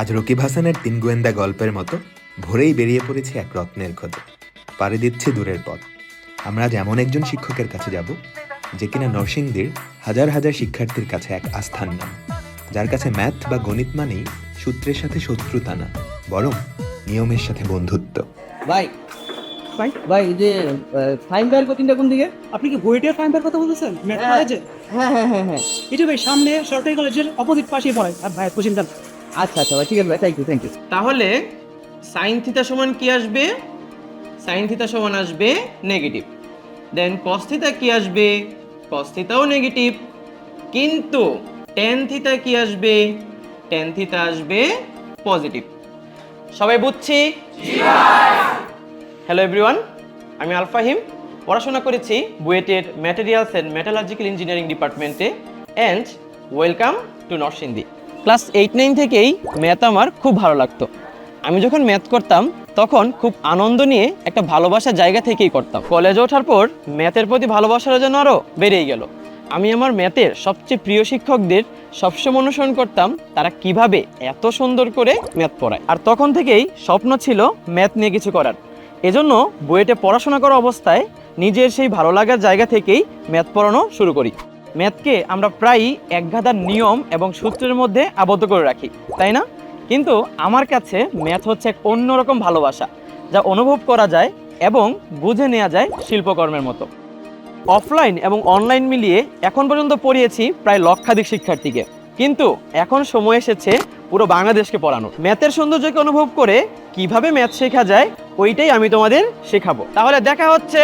আজ রকিব হাসানের তিন গোয়েন্দা গল্পের মতো ভোরেই বেরিয়ে পড়েছে এক রত্নের খোঁজে। পাড়ি দিচ্ছে দূরের পথ। আমরা আজ এমন একজন শিক্ষকের কাছে যাব যে কিনা নরসিংদীর হাজার হাজার শিক্ষার্থীর কাছে এক আস্থান নাম। যার কাছে ম্যাথ বা গণিত মানেই সূত্রের সাথে শত্রুতা না বরং নিয়মের সাথে বন্ধুত্ব। ভাই। ভাই। ভাই এই যে ফাইন ভাইয়ের কোচিংটা কোন দিকে? আপনি কি বুয়েটের ফাইম্বার কথা বলতেছেন? ম্যাথ হ্যাঁ। কলেজে হ্যাঁ হ্যাঁ হ্যাঁ। হ্যাঁ এটা ভাই সামনে সরকারি কলেজের অপোজিট পাশেই পড়ে। আর ভাই কোচিংটা আচ্ছা আচ্ছা ঠিক আছে থ্যাংক ইউ থ্যাংক ইউ তাহলে সাইন থিতা সমান কি আসবে? সাইন থিতা সমান আসবে নেগেটিভ দেন কস থিতা কি আসবে? কস থিতাও নেগেটিভ কিন্তু টেন থিতা কি আসবে? টেন থিতা আসবে পজিটিভ সবাই বুঝছি? হ্যালো এভরিওয়ান আমি আলফাহিম পড়াশোনা করেছি বুয়েটের ম্যাটেরিয়ালস অ্যান্ড মেটালজিক্যাল ইঞ্জিনিয়ারিং ডিপার্টমেন্টে and welcome to Narsingdi class eight nine থেকেই ম্যাথ আমার খুব ভালো লাগতো। আমি যখন ম্যাথ করতাম, তখন খুব আনন্দ নিয়ে একটা ভালোবাসার জায়গা থেকেই করতাম। কলেজে ওঠার পর ম্যাথের প্রতি ভালোবাসাটা যেন আরও বেড়েই গেল। আমি আমার ম্যাথের সবচেয়ে প্রিয় শিক্ষকদের সবসময় অনুসরণ করতাম, তারা কীভাবে এত সুন্দর করে ম্যাথ পড়ায়। আর তখন থেকেই স্বপ্ন ছিল ম্যাথ নিয়ে কিছু করার। এজন্য বুয়েটে পড়াশোনা করা অবস্থায় নিজের সেই ভালো লাগার জায়গা থেকেই ম্যাথ পড়ানো শুরু করি। ম্যাথকে আমরা প্রায়ই একগাদার নিয়ম এবং সূত্রের মধ্যে আবদ্ধ করে রাখি, তাই না? কিন্তু আমার কাছে ম্যাথ হচ্ছে এক অন্যরকম ভালোবাসা, যা অনুভব করা যায় এবং বুঝে নেওয়া যায় শিল্পকর্মের মতো। অফলাইন এবং অনলাইন মিলিয়ে এখন পর্যন্ত পড়িয়েছি প্রায় লক্ষাধিক শিক্ষার্থীকে। কিন্তু এখন সময় এসেছে পুরো বাংলাদেশকে পড়ানো ম্যাথের সৌন্দর্যকে অনুভব করে কীভাবে ম্যাথ শেখা যায়, ওইটাই আমি তোমাদের শেখাবো। তাহলে দেখা হচ্ছে